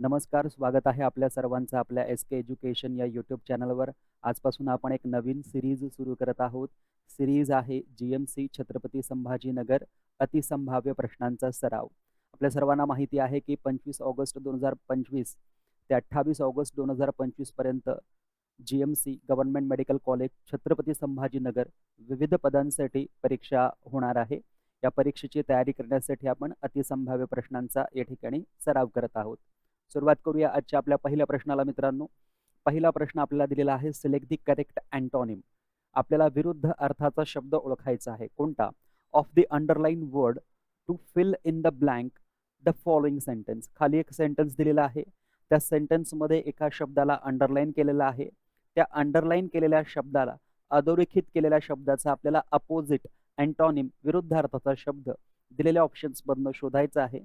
नमस्कार, स्वागत आहे आपल्या सर्वांचं आपल्या एस के एज्युकेशन या यूट्यूब चॅनलवर. आजपासून आपण एक नवीन सिरीज सुरू करत आहोत. सिरीज आहे जी-एम-सी छत्रपती संभाजीनगर अतिसंभाव्य प्रश्नांचा सराव. आपल्या सर्वांना माहिती आहे की 25 ऑगस्ट 2025 ते 28 ऑगस्ट दोन हजार पंचवीसपर्यंत G M C government medical college Chhatrapati Sambhajinagar विविध पदांसाठी परीक्षा होणार आहे. या परीक्षेची तयारी करण्यासाठी आपण अतिसंभाव्य प्रश्नांचा या ठिकाणी सराव करत आहोत. सुरुवात करूया आजच्या आपल्या पहिल्या प्रश्नाला मित्रांनो. पहिला प्रश्न आपल्याला दिलेला आहे सिलेक्ट दी करेक्ट अँटोनिम. आपल्याला विरुद्ध अर्थाचा शब्द ओळखायचा आहे. कोणता? Of the underline word to fill in the blank the following sentence. खाली एक सेंटेन्स दिलेला आहे. त्या सेंटेन्समध्ये एका शब्दाला अंडरलाईन केलेलं आहे. त्या अंडरलाईन केलेल्या शब्दाला अधोरेखित केलेल्या शब्दाचा आपल्याला अपोजिट अँटोनिम विरुद्ध अर्थाचा शब्द दिलेल्या ऑप्शन्समधनं शोधायचा आहे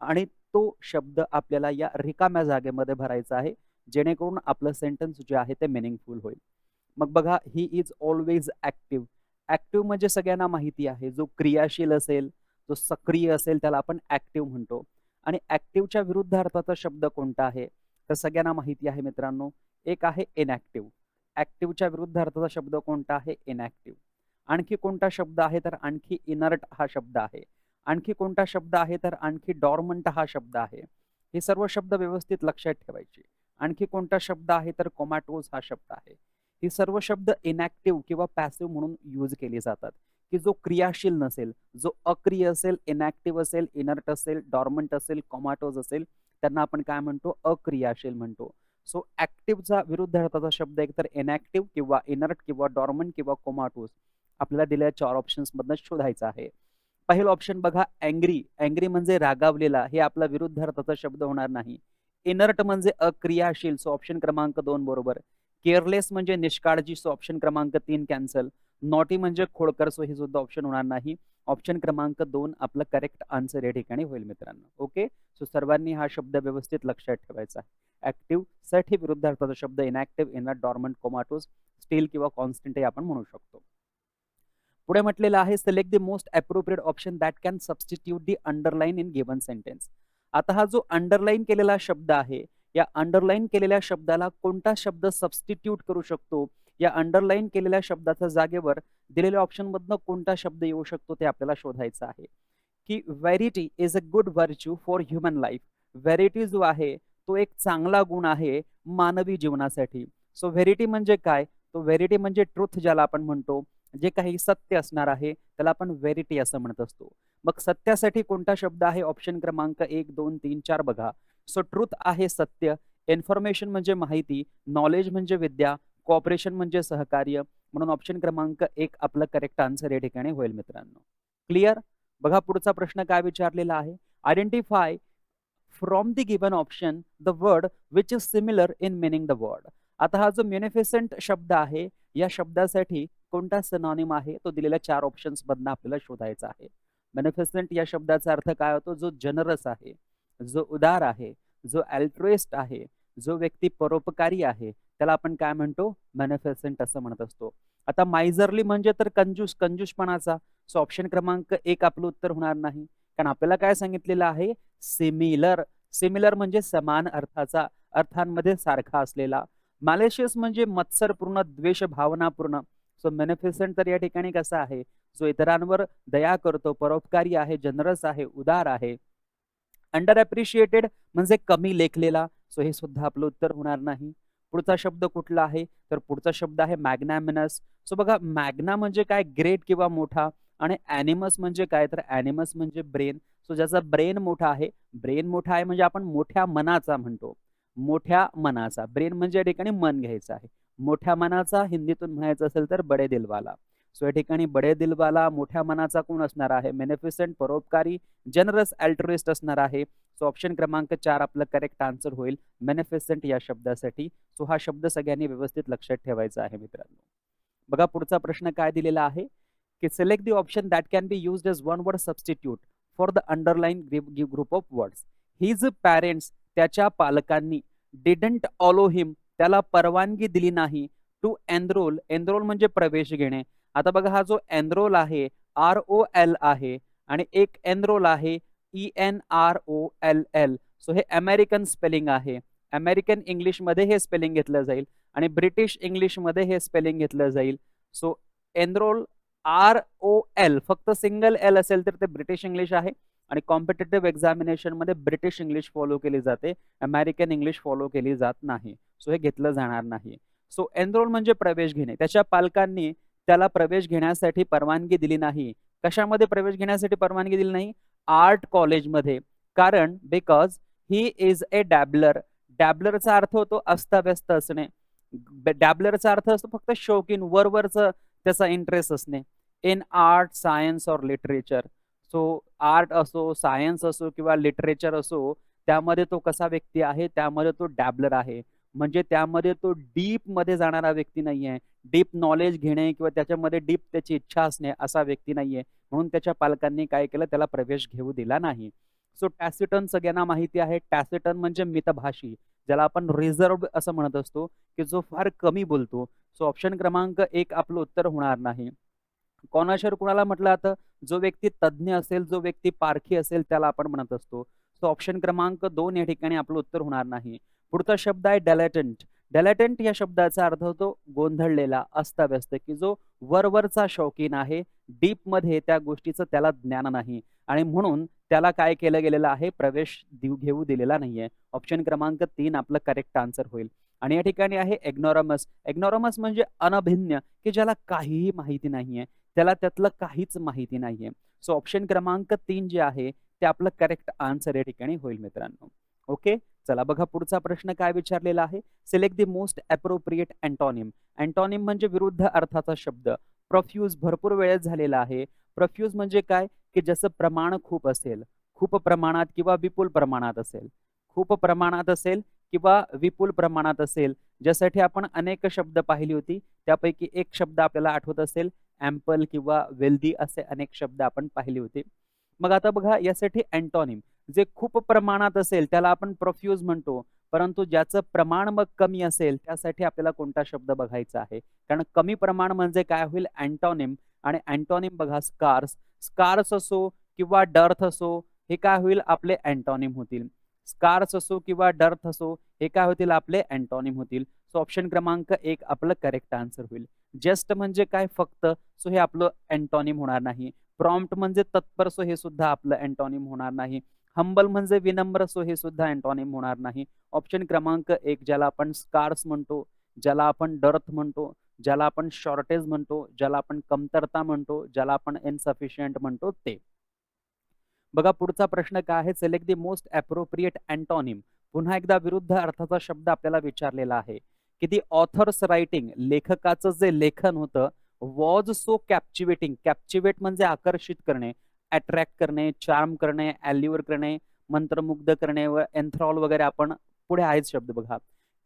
आणि तो शब्द आपल्याला या रिकाम्या जागेमध्ये भरायचा आहे. जेणेकरून आपलं सेंटेन्स जे आहे ते मिनिंगफुल होईल. मग बघा he is always active. Active म्हणजे सगळ्यांना माहिती आहे. जो क्रियाशील असेल, जो सक्रिय असेल त्याला आपण ॲक्टिव्ह म्हणतो. आणि ॲक्टिव्हच्या विरुद्ध अर्थाचा शब्द कोणता आहे? तर सगळ्यांना माहिती आहे मित्रांनो. एक आहे इनॲक्टिव्ह. ॲक्टिव्हच्या विरुद्ध अर्थाचा शब्द कोणता आहे? इनॲक्टिव्ह. आणखी कोणता शब्द आहे? तर आणखी इनर्ट हा शब्द आहे. आणखी कोणता शब्द आहे? तर आणखी डॉर्मंट हा शब्द आहे. हे सर्व शब्द व्यवस्थित लक्षात ठेवायचे. आणखी कोणता शब्द आहे? तर कोमॅटोज हा शब्द आहे. हे सर्व शब्द इनॅक्टिव्ह किंवा पॅसिव्ह म्हणून यूज केले जातात, की जो क्रियाशील नसेल, जो अक्रिय असेल, इनॲक्टिव्ह असेल, इनर्ट असेल, डॉर्मंट असेल, कोमॅटोज असेल, त्यांना आपण काय म्हणतो? अक्रियाशील म्हणतो. सो ॲक्टिव्हचा विरुद्ध अर्थाचा शब्द एकतर इनॅक्टिव्ह किंवा इनर्ट किंवा डॉर्मंट किंवा कोमाटोज आपल्याला दिलेल्या चार ऑप्शन्समधनं शोधायचा आहे. पहिलं ऑप्शन बघा अँग्री. अँग्री म्हणजे रागावलेला. हे आपला विरुद्ध अर्थाचा शब्द होणार नाही. इनर्ट म्हणजे अक्रियाशील. सो ऑप्शन क्रमांक दोन बरोबर. केअरलेस म्हणजे निष्काळजी. सो ऑप्शन क्रमांक तीन कॅन्सल. नॉटी म्हणजे खोडकर. सो हे सुद्धा ऑप्शन होणार नाही. ऑप्शन क्रमांक दोन आपलं करेक्ट आन्सर या ठिकाणी होईल मित्रांनो. ओके. सो सर्वांनी हा शब्द व्यवस्थित लक्षात ठेवायचा आहे. साठी विरुद्ध अर्थाचा शब्द inactive inner dormant, comatose still किंवा कॉन्स्टंट हे आपण म्हणू शकतो. पुढे म्हटलेलं आहे select the most appropriate option that can substitute the underline in given sentence. आता हा जो अंडरलाईन केलेला शब्द आहे, या अंडरलाईन केलेल्या शब्दाला कोणता शब्द सबस्टिट्यूट करू शकतो? या अंडरलाईन केलेल्या शब्दाच्या जागेवर दिलेल्या ऑप्शनमधनं कोणता शब्द येऊ शकतो ते आपल्याला शोधायचं आहे. की verity is a good virtue for human life. Verity जो आहे तो एक चांगला गुण आहे मानवी जीवनासाठी. सो व्हेरिटी म्हणजे काय? तो व्हेरिटी म्हणजे ट्रुथ ज्याला आपण म्हणतो. जे काही सत्य असणार आहे त्याला आपण व्हेरिटी असं म्हणत असतो. मग सत्यासाठी कोणता शब्द आहे? ऑप्शन क्रमांक 1, 2, 3, 4 बघा. सो ट्रुथ आहे सत्य. इन्फॉर्मेशन म्हणजे माहिती. नॉलेज म्हणजे विद्या. कोऑपरेशन म्हणजे सहकार्य. म्हणून ऑप्शन क्रमांक एक आपलं करेक्ट आन्सर या ठिकाणी होईल मित्रांनो. क्लिअर? बघा पुढचा प्रश्न काय विचारलेला आहे? Identify from the given option the word which is similar in meaning the word. आता हा जो म्युनिफिसेंट शब्द आहे, या शब्दासाठी कोणता सनॉनिम आहे? तो दिलेल्या चार ऑप्शन्स मधनं आपल्याला शोधायचा आहे. मॅनिफेसेंट या शब्दाचा अर्थ काय होतो? जो जनरस आहे, जो उदार आहे, जो अल्ट्रोइस्ट आहे, जो व्यक्ती परोपकारी आहे, त्याला आपण काय म्हणतो? मॅनिफेसेंट असं म्हणत असतो. आता मायझरली म्हणजे तर कंजूस, कंजूसपणाचा. सो ऑप्शन क्रमांक एक आपलं उत्तर होणार नाही. कारण आपल्याला काय सांगितलेलं आहे? सिमिलर. सिमिलर म्हणजे समान अर्थाचा, अर्थांमध्ये सारखा असलेला. मॅलिशियस म्हणजे मत्सरपूर्ण, द्वेष भावनापूर्ण. सो मेनिफिसेंट तर या ठिकाणी कसा आहे? जो इतरांवर दया करतो, परोपकारी आहे, जनरस आहे, उदार आहे. अंडर अप्रिशिएटेड म्हणजे कमी लेखलेला. सो हे सुद्धा आपलं उत्तर होणार नाही. पुढचा शब्द कुठला आहे? तर पुढचा शब्द आहे मॅग्नॅमिनस. सो बघा मॅग्ना म्हणजे काय? ग्रेट किंवा मोठा आणि ॲनिमस म्हणजे काय? तर ॲनिमस म्हणजे ब्रेन. सो ज्याचा ब्रेन मोठा आहे, ब्रेन मोठा आहे म्हणजे आपण मोठ्या मनाचा म्हणतो. मोठ्या मनाचा. ब्रेन म्हणजे या ठिकाणी मन घ्यायचं आहे. मोठ्या मनाचा हिंदीतून म्हणायचं असेल तर बडे दिलवाला. सो या ठिकाणी बडे दिलवाला, मोठ्या मनाचा कोण असणार आहे? मेनिफिसेंट परोपकारी, जनरस, अल्ट्रिस्ट असणार आहे. सो ऑप्शन क्रमांक चार आपलं करेक्ट आन्सर होईल मेनिफिसेंट या शब्दासाठी. सो हा शब्द सगळ्यांनी व्यवस्थित लक्षात ठेवायचा आहे मित्रांनो. बघा पुढचा प्रश्न काय दिलेला आहे? की select the option that can be used as one word substitute for the underline group of words. His parents त्याच्या पालकांनी डिडंट ऑलो हिम त्याला परवानगी दिली नाही टू एनरोल. एनरोल म्हणजे प्रवेश घेणे. आता बघा हा जो एनरोल आहे, आर-ओ-एल आहे आणि एक एनरोल आहे, E N R O L L. So हे अमेरिकन स्पेलिंग आहे अमेरिकन इंग्लिशमध्ये हे स्पेलिंग घेतलं जाईल आणि ब्रिटिश इंग्लिशमध्ये हे स्पेलिंग घेतलं जाईल so enroll R O L फक्त सिंगल एल असेल तर ते ब्रिटिश इंग्लिश आहे आणि कॉम्पिटेटिव्ह एक्झामिनेशनमध्ये ब्रिटिश इंग्लिश फॉलो केली जाते. अमेरिकन इंग्लिश फॉलो केली जात नाही. सो हे घेतलं जाणार नाही. सो एनरोल म्हणजे प्रवेश घेणे. त्याच्या पालकांनी त्याला प्रवेश घेण्यासाठी परवानगी दिली नाही. कशामध्ये प्रवेश घेण्यासाठी परवानगी दिली नाही? आर्ट कॉलेजमध्ये कारण बिकॉज ही इज ए डॅबलर डॅबलरचा अर्थ होतो अस्ताव्यस्त असणे. डॅबलरचा अर्थ असतो फक्त शौकीन वरवरचं त्याचा इंटरेस्ट असणे. इन आर्ट सायन्स और लिटरेचर सो आर्ट असो सायन्स असो किंवा लिटरेचर असो त्यामध्ये तो कसा व्यक्ती आहे त्यामध्ये तो डॅबलर आहे. म्हणजे त्यामध्ये तो डीपमध्ये जाणारा व्यक्ती नाहीये. डीप नॉलेज घेणे किंवा त्याच्यामध्ये डीप त्याची इच्छा असणे असा व्यक्ती नाहीये. म्हणून त्याच्या पालकांनी काय केलं त्याला प्रवेश घेऊ दिला नाही. सो टॅसिटन सगळ्यांना माहिती आहे. टॅसिटन म्हणजे मितभाषी ज्याला आपण रिझर्व असं म्हणत असतो की जो फार कमी बोलतो. सो ऑप्शन क्रमांक एक आपलं उत्तर होणार नाही. कॉनाशर कुणाला म्हटलं जातं? जो व्यक्ती तज्ज्ञ असेल जो व्यक्ती पारखी असेल त्याला आपण म्हणत असतो. सो ऑप्शन क्रमांक दोन या ठिकाणी आपलं उत्तर होणार नाही. पुढचा शब्द आहे डेलेटंट डेलेटंट या शब्दाचा अर्थ होतो गोंधळलेला अस्ताव्यस्त की जो वरवरचा शौकीन आहे डीपमध्ये त्या गोष्टीचं त्याला ज्ञान नाही. आणि म्हणून त्याला काय केलं गेलेलं आहे? प्रवेश देऊ घेऊ दिलेला नाहीये. ऑप्शन क्रमांक तीन आपलं करेक्ट आन्सर होईल. आणि या ठिकाणी आहे एग्नॉरॉमस एग्नॉरॉमस म्हणजे अनभिन्न की ज्याला काहीही माहिती नाहीये. त्याला त्यातलं काहीच माहिती नाहीये. सो ऑप्शन क्रमांक तीन जे आहे ते आपलं करेक्ट आन्सर या ठिकाणी होईल मित्रांनो. ओके चला बघा पुढचा प्रश्न काय विचारलेला आहे. Select the most appropriate antonym antonym म्हणजे विरुद्ध अर्थाचा शब्द. प्रफ्यूज भरपूर वेळेस झालेला आहे. प्रफ्यूज म्हणजे काय? की जसं प्रमाण खूप असेल खूप प्रमाणात किंवा विपुल प्रमाणात असेल. खूप प्रमाणात असेल किंवा विपुल प्रमाणात असेल. ज्यासाठी आपण अनेक शब्द पाहिली होती त्यापैकी एक शब्द आपल्याला आठवत असेल ॲम्पल किंवा वेल्दी असे अनेक शब्द आपण पाहिले होते. मग आता बघा यासाठी अँटॉनिम जे खूप प्रमाणात असेल त्याला आपण प्रफ्यूज म्हणतो. परंतु ज्याचं प्रमाण मग कमी असेल त्यासाठी आपल्याला कोणता शब्द बघायचा आहे? कारण कमी प्रमाण म्हणजे काय होईल? अँटॉनिम आणि अँटॉनिम बघा स्कार्स स्कार्स असो किंवा डर्थ असो हे काय होईल? आपले अँटॉनिम होतील. स्कार्स असो किंवा डर्थ असो हे काय होतील? आपले अँटॉनिम होतील. सो ऑप्शन क्रमांक एक आपलं करेक्ट आन्सर होईल. जस्ट म्हणजे काय फक्त सो हे आपलं अँटॉनिम होणार नाही. प्रॉम्प्ट म्हणजे तत्पर सो हे सुद्धा आपलं अँटॉनिम होणार नाही. हंबल म्हणजे विनम्र सो हे सुद्धा अँटॉनिम होणार नाही. ऑप्शन क्रमांक एक ज्याला आपण स्कार्स म्हणतो ज्याला आपण डर्थ म्हणतो ज्याला आपण शॉर्टेज म्हणतो ज्याला आपण कमतरता म्हणतो ज्याला आपण इनसफिशियंट म्हणतो ते. बघा पुढचा प्रश्न काय आहे? Select the most appropriate antonym पुन्हा एकदा विरुद्ध अर्थाचा शब्द आपल्याला विचारलेला आहे. की दी ऑथर्स रायटिंग लेखकाचं जे लेखन होतं वॉज सो कॅप्च्युएटिंग कॅप्च्युएट म्हणजे आकर्षित करणे अट्रॅक्ट करणे चार्म करणे ॲल्युअर करणे मंत्रमुग्ध करणे व एन्थ्रॉल वगैरे आपण पुढे आहेच शब्द बघा.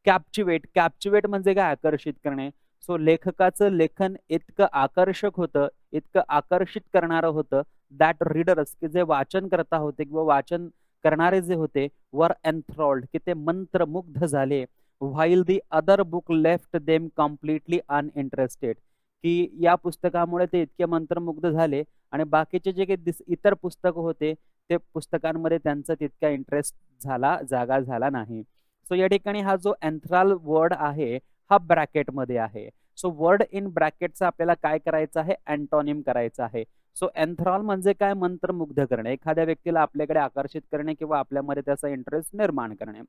कॅप्च्युएट कॅप्च्युएट म्हणजे काय? आकर्षित करणे. सो लेखकाचं लेखन इतकं आकर्षक होतं इतकं आकर्षित करणारं होतं दॅट रीडर्स की जे वाचन करता होते किंवा वाचन करणारे जे होते वर एन्थ्रॉल्ड की ते मंत्रमुग्ध झाले. While the other book left them completely uninterested की या पुस्तकामुळे ते इतके मंत्रमुग्ध झाले आणि बाकीचे जे काही इतर पुस्तक होते ते पुस्तकांमध्ये त्यांचा तितका इंटरेस्ट झाला जागा झाला नाही. सो या ठिकाणी हा जो एन्थ्राल वर्ड आहे हा ब्रॅकेटमध्ये आहे. सो वर्ड इन ब्रॅकेटचा आपल्याला काय करायचं आहे? अँटॉनिम करायचं आहे. सो एन्थ्रॉल म्हणजे काय? मंत्रमुग्ध करणे. एखाद्या व्यक्तीला आपल्याकडे आकर्षित करणे किंवा आपल्यामध्ये त्याचा इंटरेस्ट निर्माण करणे.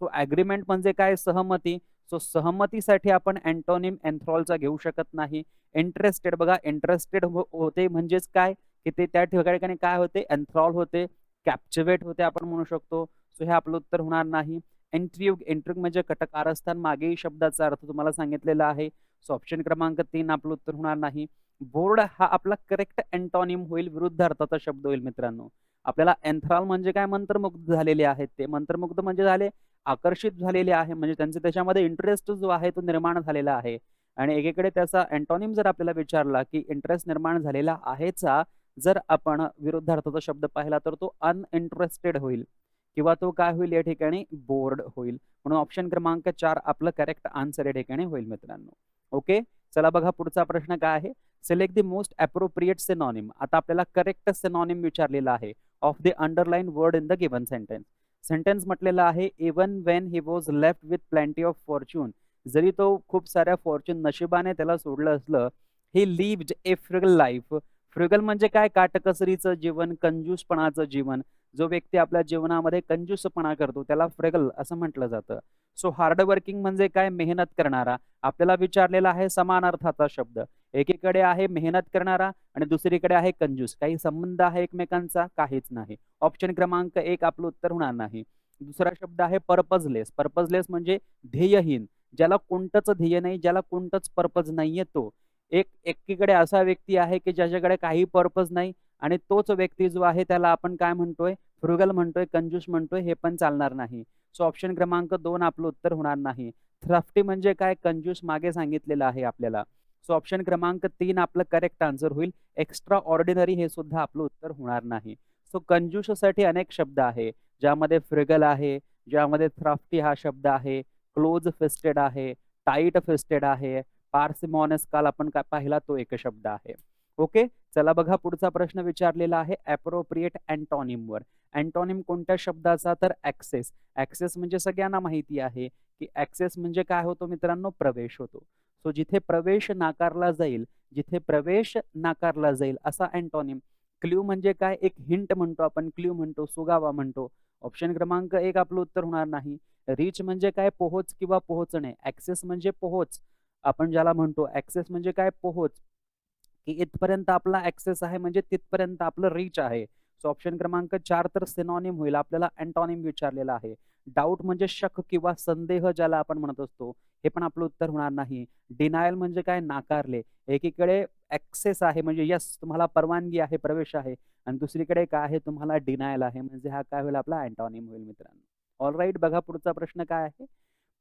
सो ॲग्रीमेंट म्हणजे काय? सहमती. सो सहमतीसाठी आपण अँटोनिम एन्थ्रॉलचा घेऊ शकत नाही. इंटरेस्टेड बघा इंटरेस्टेड हो, होते म्हणजेच काय? की ते त्या ठिकाणी काय होते? एन्थ्रॉल होते. कॅप्चवेट होते आपण म्हणू शकतो. सो हे आपलं उत्तर होणार नाही. एंट्रियुग एंट्रियुग म्हणजे कटकारस्थान. मागेही शब्दाचा अर्थ तुम्हाला सांगितलेला आहे. सो ऑप्शन क्रमांक तीन आपलं उत्तर होणार नाही. बोर्ड हा आपला करेक्ट अँटॉनिम होईल विरुद्ध अर्थाचा शब्द होईल मित्रांनो. आपल्याला एन्थ्रॉल म्हणजे काय? मंत्रमुग्ध झालेले आहेत ते. मंत्रमुग्ध म्हणजे झाले आकर्षित झालेले आहे. म्हणजे त्यांचे त्याच्यामध्ये इंटरेस्ट जो आहे तो निर्माण झालेला आहे. आणि एकीकडे त्याचा अँटॉनिम जर आपल्याला विचारला की इंटरेस्ट निर्माण झालेला आहेचा जर आपण विरुद्धार्थाचा शब्द पाहिला तर तो अनइंटरेस्टेड होईल. किंवा तो काय होईल? या ठिकाणी बोर्ड होईल. म्हणून ऑप्शन क्रमांक चार आपलं करेक्ट आन्सर या ठिकाणी होईल मित्रांनो. ओके चला बघा पुढचा प्रश्न काय आहे? Select the most appropriate synonym आता आपल्याला करेक्ट सिनॉनिम विचारलेला आहे. Of the underline word in the given sentence sentence म्हटलेलं आहे even when he was left with plenty of fortune जरी तो खूप साऱ्या फॉर्च्यून नशिबाने त्याला सोडलं असलं ही लिव्ड ए फ्रिगल लाईफ फ्रिगल म्हणजे काय? काटकसरीचं जीवन कंजूसपणाचं जीवन. जो व्यक्ती आपल्या जीवनामध्ये कंजूसपणा करतो त्याला फ्रेगल असं म्हटलं जातं. सो हार्डवर्किंग म्हणजे काय? मेहनत करणारा. आपल्याला विचारलेला आहे समान अर्थाचा शब्द. एकीकडे आहे मेहनत करणारा आणि दुसरीकडे आहे कंजूस. काही संबंध आहे एकमेकांचा? काहीच नाही. ऑप्शन क्रमांक एक आपलं उत्तर होणार नाही. दुसरा शब्द आहे पर्पजलेस पर्पजलेस म्हणजे ध्येयहीन. ज्याला कोणतंच ध्येय नाही ज्याला कोणतंच पर्पज नाहीये तो. एक एकीकडे असा व्यक्ती आहे की ज्याच्याकडे काही पर्पज नाही आणि तोच व्यक्ती जो आहे त्याला आपण काय म्हणतोय? फ्रुगल म्हणतोय कंजूस म्हणतोय हे पण चालणार नाही. सो ऑप्शन क्रमांक दोन आपलं उत्तर होणार नाही. थ्रफ्टी म्हणजे काय? कंजूस मागे सांगितलेलं आहे आपल्याला. सो ऑप्शन क्रमांक तीन आपलं करेक्ट आन्सर होईल. एक्स्ट्रा ऑर्डिनरी हे सुद्धा आपलं उत्तर होणार नाही. सो कंजूससाठी अनेक शब्द आहे. ज्यामध्ये फ्रिगल आहे ज्यामध्ये थ्राफ्टी हा शब्द आहे क्लोज फिस्टेड आहे टाईट फिस्टेड आहे पार्सिमॉनस काल आपण काय पाहिला तो एक शब्द आहे. ओके? चला बघा पुढचा प्रश्न विचारलेला आहे अप्रोप्रिएट अँटॉनिम वर. अँटॉनिम कोणत्या शब्दाचा? तर ऍक्सेस ऍक्सेस म्हणजे सगळ्यांना माहिती आहे की ऍक्सेस म्हणजे काय होतो मित्रांनो? प्रवेश होतो. सो जिथे प्रवेश नाकारला जाईल जिथे प्रवेश नाकारला जाईल असा अँटॉनिम क्ल्यू म्हणजे काय? एक हिंट म्हणतो आपण क्ल्यू म्हणतो सुगावा म्हणतो. ऑप्शन क्रमांक एक आपलं उत्तर होणार नाही. रीच म्हणजे काय? पोहोच किंवा पोहोचणे. ऍक्सेस म्हणजे पोहोच. आपण ज्याला म्हणतो ऍक्सेस म्हणजे काय? पोहोच. की इथपर्यंत आपला ऍक्सेस आहे म्हणजे तिथपर्यंत आपलं रीच आहे. सो ऑप्शन क्रमांक चार तर सिनॉनिम होईल. आपल्याला अँटॉनिम विचारलेला आहे. डाऊट म्हणजे शक किंवा संदेह ज्याला आपण म्हणत असतो. हे पण आपलं उत्तर होणार नाही. डिनायल म्हणजे काय? नाकारले. एकीकडे ऍक्सेस आहे म्हणजे यस तुम्हाला परवानगी आहे प्रवेश आहे. आणि दुसरीकडे काय आहे तुम्हाला डिनायल आहे. म्हणजे हा काय होईल? आपला अँटॉनिम होईल मित्रांनो. ऑल राईट बघा पुढचा प्रश्न काय आहे?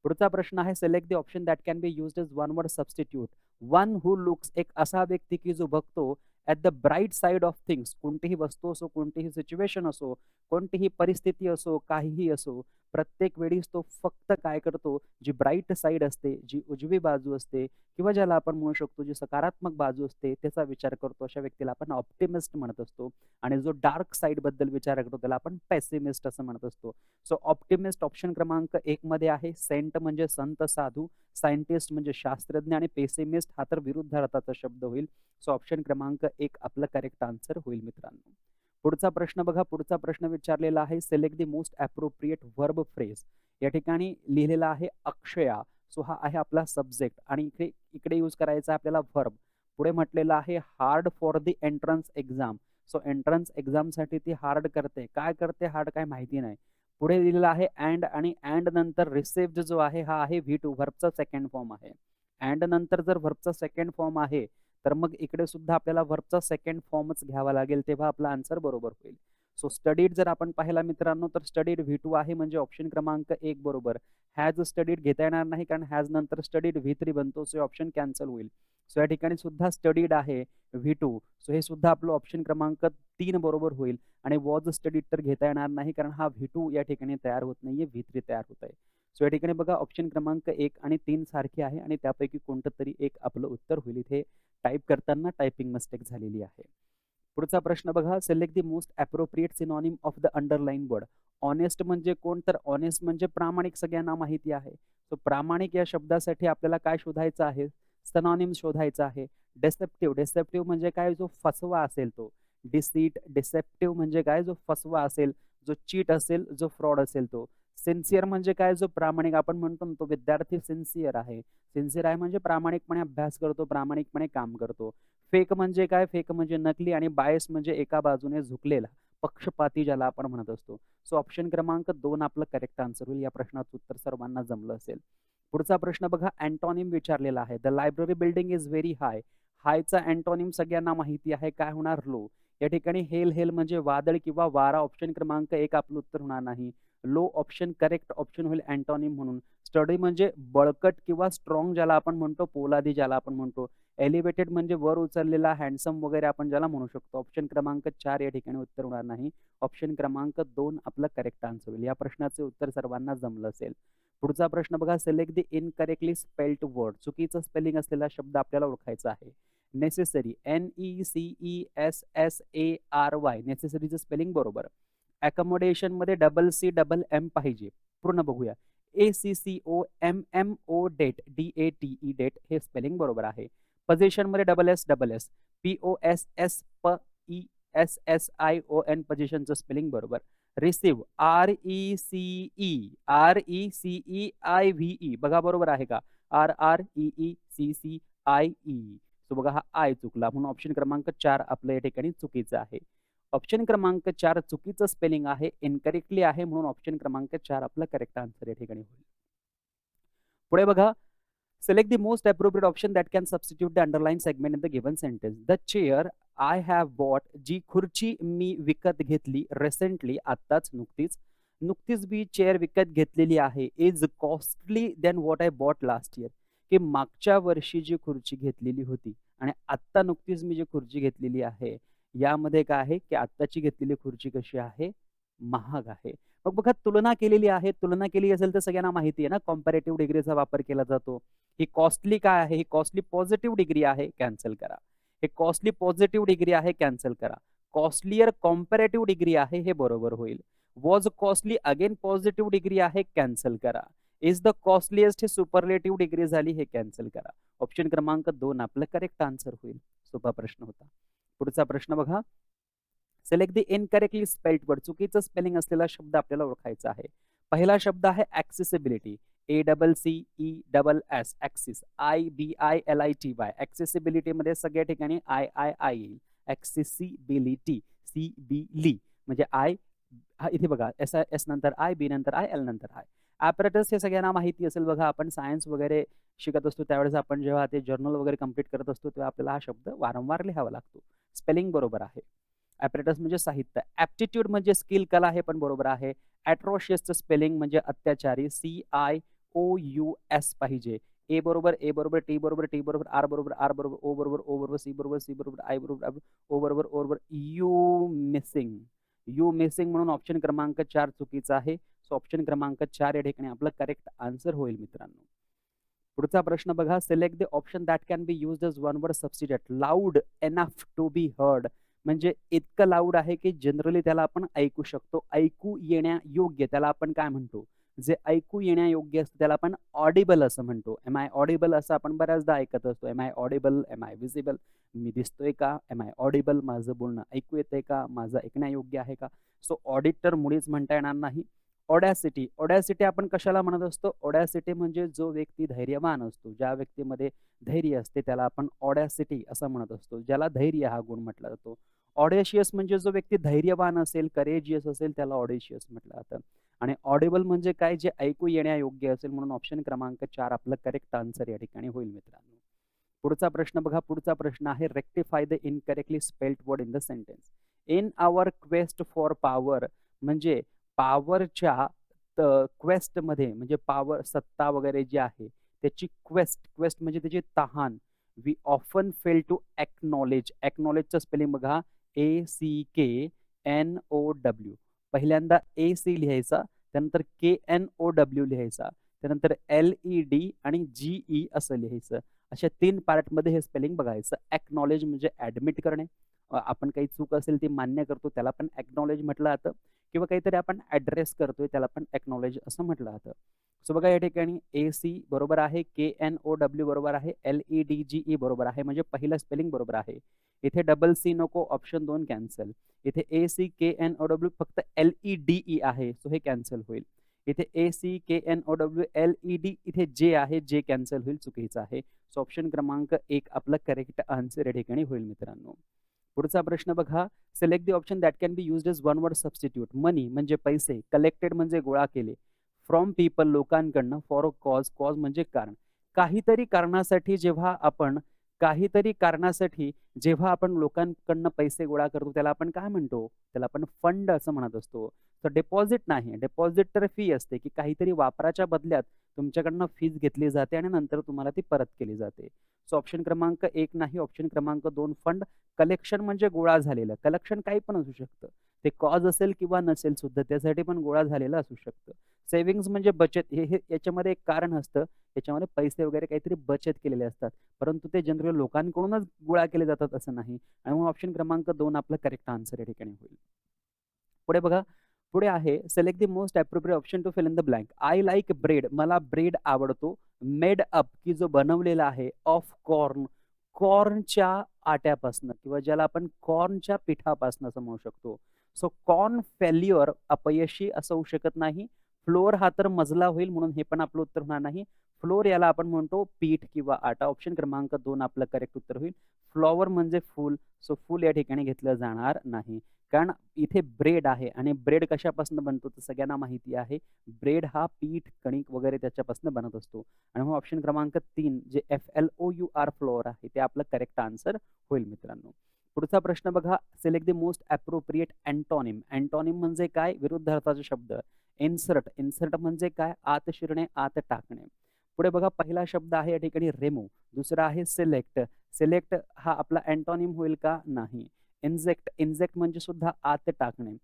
पुढचा प्रश्न आहे select the option that can be use is one word substitute one who looks एक असा व्यक्ती की जो बघतो at the bright side of things कोणतीही वस्तू असो कोणतीही सिच्युएशन असो कोणतीही परिस्थिती असो काहीही असो प्रत्येक वेळीस तो फक्त काय करतो जी ब्राईट साईड असते जी उजवी बाजू असते किंवा ज्याला आपण म्हणू शकतो जी सकारात्मक बाजू असते त्याचा विचार करतो अशा व्यक्तीला आपण ऑप्टिमिस्ट म्हणत असतो. आणि जो डार्क साईडबद्दल विचार करतो त्याला आपण पॅसिमिस्ट असं म्हणत असतो. सो ऑप्टिमिस्ट ऑप्शन क्रमांक एक मध्ये आहे सेंट म्हणजे संत साधू सायंटिस्ट म्हणजे शास्त्रज्ञ आणि पेसिमिस्ट हा तर विरुद्ध अर्थाचा शब्द होईल. सो ऑप्शन क्रमांक एक आपलं करेक्ट आन्सर होईल मित्रांनो. पुढचा प्रश्न बघा पुढचा प्रश्न विचारलेला आहे. Select the most appropriate verb phrase या ठिकाणी लिहिलेला आहे अक्षया. सो हा आहे आपला सब्जेक्ट आणि इकडे इकडे यूज करायचा आपल्याला व्हर्ब पुढे म्हटलेलं आहे hard for the entrance exam so entrance एक्झामसाठी ती हार्ड करते. काय करते? हार्ड काय माहिती नाही. पुढे दिलेला आहे अँड आणि अँड नंतर रिसिव्ड जो आहे हा आहे व्ही टू व्हर्बचा सेकंड फॉर्म आहे. अँड नंतर जर व्हर्बचा सेकंड फॉर्म आहे तर मग इकडे सुद्धा आपल्याला व्हर्बचा सेकंड फॉर्मच घ्यावा लागेल तेव्हा आपला आन्सर बरोबर होईल. सो स्टडीड जर आपण पाहिला मित्रांनो तर स्टडीड व्ही टू आहे म्हणजे ऑप्शन क्रमांक एक बरोबर. हॅज स्टडीड घेता येणार नाही कारण हॅज नंतर स्टडीड व्ही थ्री बनतो सो ऑप्शन कॅन्सल होईल. सो या ठिकाणी सुद्धा स्टडीड आहे व्ही टू सो हे सुद्धा आपलं ऑप्शन क्रमांक तीन बरोबर होईल. आणि वॉज स्टडीड तर घेता येणार नाही कारण हा व्ही टू या ठिकाणी तयार होत नाहीये व्ही थ्री तयार होत आहे. सो या ठिकाणी बघा ऑप्शन क्रमांक एक आणि तीन सारखे आहे आणि त्यापैकी कोणतं तरी एक आपलं उत्तर होईल. इथे टाईप करताना टायपिंग मिस्टेक झालेली आहे. पुढचा प्रश्न बघा select the most appropriate synonym of the underline word honest म्हणजे कोण? तर ऑनेस्ट म्हणजे प्रामाणिक सगळ्यांना माहिती आहे. सो प्रामाणिक या शब्दासाठी आपल्याला काय शोधायचं आहे? सनॉनिम शोधायचा आहे. डेसेप्टिव्ह डेसेप्टिव्ह म्हणजे काय? जो फसवा असेल तो. डिसीट डिसेप्टिव्ह म्हणजे काय? जो फसवा असेल जो चीट असेल जो फ्रॉड असेल तो. सिन्सिअर म्हणजे काय? जो प्रामाणिक आपण म्हणतो ना तो विद्यार्थी सिन्सिअर आहे. सिन्सिअर आहे म्हणजे प्रामाणिकपणे अभ्यास करतो प्रामाणिकपणे काम करतो. फेक म्हणजे काय? फेक म्हणजे नकली आणि बायस म्हणजे एका बाजूने झुकलेला पक्षपाती ज्याला आपण म्हणत असतो. सो ऑप्शन क्रमांक दोन आपलं करेक्ट आन्सर होईल. या प्रश्नाचं उत्तर सर्वांना जमलं असेल. पुढचा प्रश्न बघा. अँटॉनिम विचारलेला आहे. The library building is very high हायचा antonym सगळ्यांना माहिती आहे. काय होणार? लो या ठिकाणी हेल हेल म्हणजे वादळ किंवा वारा. ऑप्शन क्रमांक एक आपलं उत्तर होणार नाही. लो ऑप्शन करेक्ट ऑप्शन होईल अँटॉनिम म्हणून. स्टडी म्हणजे बळकट किंवा स्ट्रॉंग ज्याला आपण म्हणतो पोलादी ज्याला आपण म्हणतो. एलिव्हेटेड म्हणजे वर उचललेला हँडसम वगैरे आपण ज्याला म्हणू शकतो. ऑप्शन क्रमांक चार या ठिकाणी उत्तर होणार नाही. ऑप्शन क्रमांक दोन आपलं करेक्ट आन्सर होईल. या प्रश्नाचे उत्तर सर्वांना जमलं असेल. पुढचा प्रश्न बघा. Select the incorrectly spelled word चुकीचं स्पेलिंग असलेला शब्द आपल्याला ओळखायचा आहे. Necessary N E C E S S A R Y नेसेसरीचं spelling बरोबर. अकोमोडेशनमध्ये डबल सी डबल एम पाहिजे. पूर्ण बघूया. A C C O M M O date D A T E date हे स्पेलिंग बरोबर आहे. पोझिशनमध्ये double S double S. P O S S P E S S I O N पोझिशनचं spelling बरोबर. Receive. R E C E. R E C E I V E. बघा बरोबर आहे का? R R E E C C I E. So बघा हा I चुकला म्हणून option क्रमांक चार आपलं या ठिकाणी चुकीचं आहे. ऑप्शन क्रमांक चार चुकीचं स्पेलिंग आहे इनकरेक्टली आहे म्हणून ऑप्शन क्रमांक चार आपला करेक्ट आन्सर या ठिकाणी होईल. पुढे बघा. Select the most appropriate option that can substitute the underline segment in the given sentence the chair I have bought जी खुर्ची मी विकत घेतली रिसेंटली आत्ताच नुकतीच. नुकतीच मी चेअर विकत घेतलेली आहे. Is costly then what I bought last year की मागच्या वर्षी जी खुर्ची घेतलेली होती आणि आत्ता नुकतीच मी जी खुर्ची घेतलेली आहे यामध्ये काय आहे की आत्ताची घेतलेली खुर्ची कशी आहे? महाग आहे. मग बघा तुलना केलेली आहे. तुलना केली असेल तर सगळ्यांना माहिती आहे ना कॉम्पॅरेटिव्ह डिग्रीचा वापर केला जातो. ही कॉस्टली काय आहे? ही कॉस्टली पॉझिटिव्ह डिग्री आहे कॅन्सल करा. हे कॉस्टली पॉझिटिव्ह डिग्री आहे कॅन्सल करा. कॉस्टलियर कॉम्पॅरेटिव्ह डिग्री आहे हे बरोबर होईल. Was costly again positive degree आहे कॅन्सल करा. इज द कॉस्टलिएस्ट हे सुपरलेटिव्ह डिग्री झाली हे कॅन्सल करा. ऑप्शन क्रमांक दोन आपलं करेक्ट आन्सर होईल. सोपा प्रश्न होता. पुढचा प्रश्न बघा. Select the incorrectly spelled word चुकीचं स्पेलिंग असलेला शब्द आपल्याला ओळखायचा आहे. पहिला शब्द आहे accessibility A double C E double S axis I B I L I T Y ऍक्सेसिबिलिटीमध्ये सगळ्या ठिकाणी आय आय आय येईल. ऍक्सेसिबिलिटी सी बी ली म्हणजे आय इथे बघा. एस आय एस नंतर आय बी नंतर आय एल नंतर आय ॲपरेटस हे सगळ्यांना माहिती असेल. बघा आपण सायन्स वगैरे शिकत असतो त्यावेळेस आपण जेव्हा ते जर्नल वगैरे कंप्लीट करत असतो तेव्हा आपल्याला हा शब्द वारंवार लिहावा लागतो. स्पेलिंग बरोबर आहे. ॲपरेटस म्हणजे साहित्य. ॲप्टिट्यूड म्हणजे स्किल कला हे पण बरोबर आहे. ॲट्रोशियसचं स्पेलिंग म्हणजे अत्याचारी. C I O U S पाहिजे. ए बरोबर ए बरोबर टी बरोबर टी बरोबर आर बरोबर आर बरोबर ओ बरोबर ओ बरोबर सी बरोबर सी बरोबर आय बरोबर ओ बरोबर ओ बरोबर यू मिसिंग यू मिसिंग म्हणून ऑप्शन क्रमांक चार चुकीचा आहे. सो ऑप्शन क्रमांक चार या ठिकाणी आपलं करेक्ट आन्सर होईल मित्रांनो. पुढचा प्रश्न बघा. Select the option that can be use as one word substitute loud enough to be heard म्हणजे इतकं लाऊड आहे की जनरली त्याला आपण ऐकू शकतो. ऐकू येण्या योग्य त्याला आपण काय म्हणतो? जे ऐकू येण्यायोग्य असतं त्याला आपण ऑडिबल असं म्हणतो. एम आय ऑडिबल असं आपण बऱ्याचदा ऐकत असतो. Am I audible am I visible मी दिसतोय का? एम आय ऑडिबल माझं बोलणं ऐकू येतंय का? माझं ऐकण्यायोग्य आहे का? सो ऑडिटर मुळीच म्हणता येणार नाही. ऑडॅसिटी ऑडॅसिटी आपण कशाला म्हणत असतो? ऑडॅसिटी म्हणजे जो व्यक्ती धैर्यवान असतो. ज्या व्यक्तीमध्ये धैर्य असते त्याला आपण ऑडॅसिटी असं म्हणत असतो. ज्याला धैर्य हा गुण म्हटला जातो. ऑडेशियस म्हणजे जो व्यक्ती धैर्यवान असेल करेजियस असेल त्याला ऑडेशियस म्हटलं जातं. आणि ऑडेबल म्हणजे काय? जे ऐकू येण्यायोग्य असेल म्हणून ऑप्शन क्रमांक चार आपलं करेक्ट आन्सर या ठिकाणी होईल मित्रांनो. पुढचा प्रश्न बघा. पुढचा प्रश्न आहे rectify the incorrectly spelled word in the sentence in our quest for power म्हणजे पॉवरच्या क्वेस्टमध्ये म्हणजे पॉवर सत्ता वगैरे जी आहे त्याची क्वेस्ट क्वेस्ट म्हणजे त्याची तहान. We often fail to acknowledge एक्नॉलेजचं spelling बघा A C K N O W पहिल्यांदा ए सी लिहायचा त्यानंतर के एन ओ डब्ल्यू लिहायचा त्यानंतर एल ई डी आणि जी ई असं लिहायचं. अशा तीन पार्टमध्ये हे स्पेलिंग बघायचं. ॲक्नॉलेज म्हणजे ॲडमिट करणे. आपण काही चूक असेल ती मान्य करतो त्याला पण ॲक्नॉलेज म्हटलं जातं किंवा काहीतरी आपण ॲड्रेस करतोय त्याला पण ॲक्नॉलेज असं म्हटलं जातं. सो बघा या ठिकाणी ए सी बरोबर आहे के एन ओ डब्ल्यू बरोबर आहे L E D G E बरोबर आहे म्हणजे पहिलं स्पेलिंग बरोबर आहे. इथे डबल सी नको ऑप्शन दोन कॅन्सल इथे A C K N O W फक्त एल ई डी ई आहे सो हे कॅन्सल होईल. इथे A C K N O W L E D इथे जे आहे जे कॅन्सल होईल चुकीचं आहे. सो ऑप्शन क्रमांक एक आपलं करेक्ट आन्सर या ठिकाणी होईल मित्रांनो. पुढचा प्रश्न बघा. Select the option that can be use as one word substitute money म्हणजे पैसे. कलेक्टेड म्हणजे गोळा केले. फ्रॉम पीपल लोकांकडनं फॉर अ कॉज कॉज म्हणजे कारण. काहीतरी कारणासाठी जेव्हा आपण काहीतरी कारणासाठी जेव्हा आपण लोकांकडनं पैसे गोळा करतो त्याला आपण काय म्हणतो? त्याला आपण फंड असं म्हणत असतो. तर डिपॉझिट नाही. डिपॉझिट तर फी असते की काहीतरी वापराच्या बदल्यात तुमच्याकडनं फीज घेतली जाते आणि नंतर तुम्हाला ती परत केली जाते. सो ऑप्शन क्रमांक एक नाही. ऑप्शन क्रमांक दोन फंड कलेक्शन म्हणजे गोळा झालेलं. कलेक्शन काही पण असू शकतं. ते कॉज असेल किंवा नसेल सुद्धा त्यासाठी पण गोळा झालेला असू शकतं. सेव्हिंग्स म्हणजे बचत हे हे याच्यामध्ये एक कारण असतं. याच्यामध्ये पैसे वगैरे काहीतरी बचत केलेले असतात. परंतु ते जनरल लोकांकडूनच गोळा केले जातात असं नाही. आणि मग ऑप्शन क्रमांक दोन आपलं करेक्ट आन्सर या ठिकाणी होईल. पुढे बघा. पुढे आहे select the most appropriate option to fill in the blank I like bread मला ब्रेड आवडतो. मेड अप की जो बनवलेला आहे ऑफ कॉर्न कॉर्नच्या आट्यापासनं किंवा ज्याला आपण कॉर्नच्या पिठापासनं असं म्हणू शकतो. सो कॉर्न फेल्युअर अपयशी असं होऊ शकत नाही. फ्लोअर हा तर मजला होईल म्हणून हे पण आपलं उत्तर होणार नाही. फ्लोअर याला आपण म्हणतो पीठ किंवा आटा. ऑप्शन क्रमांक दोन आपलं करेक्ट उत्तर होईल. फ्लॉवर म्हणजे फूल. सो फूल या ठिकाणी घेतलं जाणार नाही. कारण इथे ब्रेड आहे आणि ब्रेड कशापासून बनतो तर सगळ्यांना माहिती आहे. ब्रेड हा पीठ कणिक वगैरे त्याच्यापासून बनत असतो. आणि मग ऑप्शन क्रमांक तीन जे F L O U R flour आहे ते आपलं करेक्ट आन्सर होईल मित्रांनो. पुढचा प्रश्न बघा. Select the most appropriate antonym antonym म्हणजे काय? विरुद्धार्थाचा शब्द. इन्सर्ट इन्सर्ट म्हणजे काय? आत शिरणे आत टाकणे. पुढे बघा पहिला शब्द आहे या ठिकाणी रेमो दुसरा आहे सिलेक्ट सिलेक्ट हा आपला अँटॉनिम होईल का? नाही. इंजेक्ट इंजेक्ट म्हणजे सुद्धा आत टाकणे.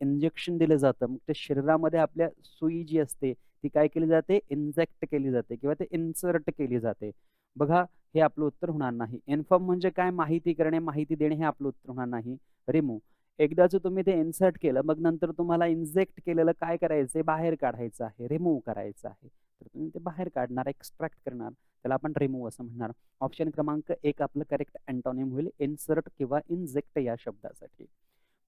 इंजेक्शन दिलं जातं. मग ते शरीरामध्ये आपल्या सुई जी असते ती काय केली जाते? इंजेक्ट केली जाते किंवा ते इन्सर्ट केली जाते. बघा हे आपलं उत्तर होणार नाही. इन्फॉर्म म्हणजे काय? माहिती करणे माहिती देणे हे आपलं उत्तर होणार नाही. रिमूव्ह एकदाच तुम्ही ते इन्सर्ट केलं मग नंतर तुम्हाला इंजेक्ट केलेलं काय करायचं? बाहेर काढायचं आहे. रिमूव्ह करायचं आहे. तर तुम्ही ते बाहेर काढणार एक्स्ट्रॅक्ट करणार. त्याला आपण रिमूव्ह असं म्हणणार. ऑप्शन क्रमांक एक आपलं करेक्ट अँटॉनिम होईल. इन्सर्ट किंवा इंजेक्ट या शब्दासाठी.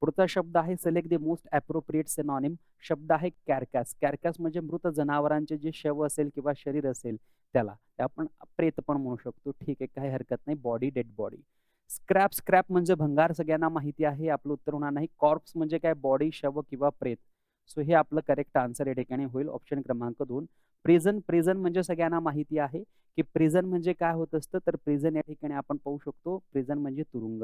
पुढचा शब्द आहे select the most appropriate synonym शब्द आहे कॅरकॅस कॅरकॅस म्हणजे मृत जनावरांचे जे शव असेल किंवा शरीर असेल त्याला. आपण प्रेत पण म्हणू शकतो. ठीक आहे काही हरकत नाही. Body dead body scrap scrap म्हणजे भंगार सगळ्यांना माहिती आहे. आपलं उत्तर होणार नाही. कॉर्प्स म्हणजे काय? बॉडी शव किंवा प्रेत. सो हे आपलं करेक्ट आन्सर या ठिकाणी होईल. ऑप्शन क्रमांक दोन. प्रिझन प्रिझन म्हणजे सगळ्यांना माहिती आहे की प्रिझन म्हणजे काय होत असतं? तर प्रिझन या ठिकाणी आपण पाहू शकतो. प्रिझन म्हणजे तुरुंग.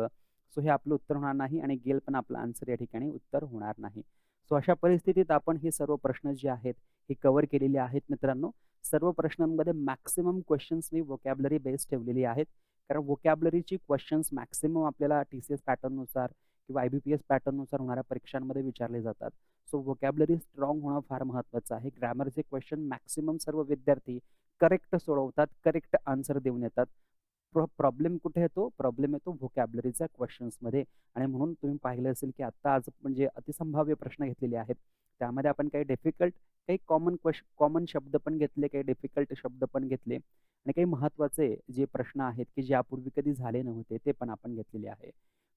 सो हे आपलं उत्तर होणार नाही आणि गेल पण आपलं आन्सर या ठिकाणी उत्तर होणार नाही. सो अशा परिस्थितीत आपण हे सर्व प्रश्न जे आहेत हे कव्हर केलेले आहेत मित्रांनो. सर्व प्रश्नांमध्ये मॅक्सिमम क्वेश्चन्स मी वोकॅबलरी बेस्ड ठेवलेली आहेत. कारण वोकॅबलरीची क्वेश्चन्स मॅक्सिमम आपल्याला टी सी एस पॅटर्ननुसार किंवा आय बी पी एस पॅटर्ननुसार होणाऱ्या परीक्षांमध्ये विचारले जातात. सो वोकॅबलरी स्ट्रॉंग होणं फार महत्त्वाचं आहे. ग्रॅमरचे क्वेश्चन मॅक्सिमम सर्व विद्यार्थी करेक्ट सोडवतात करेक्ट आन्सर देऊन येतात. प्रॉब्लेम कुठे येतो? प्रॉब्लेम येतो व्होकॅबलरीच्या क्वेश्चन्समध्ये आणि म्हणून तुम्ही पाहिलं असेल की आत्ता आज म्हणजे अतिसंभाव्य प्रश्न घेतलेले आहेत. त्यामध्ये आपण काही डिफिकल्ट काही कॉमन क्वेश कॉमन शब्द पण घेतले काही डिफिकल्ट शब्द पण घेतले. आणि काही महत्त्वाचे जे प्रश्न आहेत की जे यापूर्वी कधी झाले नव्हते ते पण आपण घेतलेले आहे.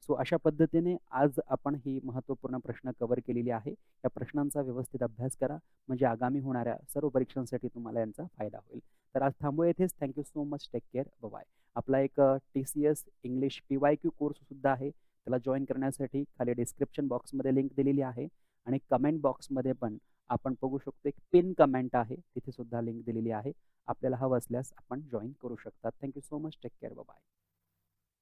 सो अशा पद्धतीने आज आपण ही महत्त्वपूर्ण प्रश्न कव्हर केलेली आहे. या प्रश्नांचा व्यवस्थित अभ्यास करा. म्हणजे आगामी होणाऱ्या सर्व परीक्षांसाठी तुम्हाला यांचा फायदा होईल. तर आज थांबू येथेच thank you so much take care bye आपला एक T C S English P Y Q कोर्ससुद्धा आहे. त्याला जॉईन करण्यासाठी खाली डिस्क्रिप्शन बॉक्समध्ये लिंक दिलेली आहे. आणि कमेंट बॉक्समध्ये पण आपण बघू शकतो एक पिन कमेंट आहे. तिथे सुद्धा लिंक दिलेली आहे. आपल्याला हवं असल्यास आपण जॉईन करू शकता. Thank you so much take care bye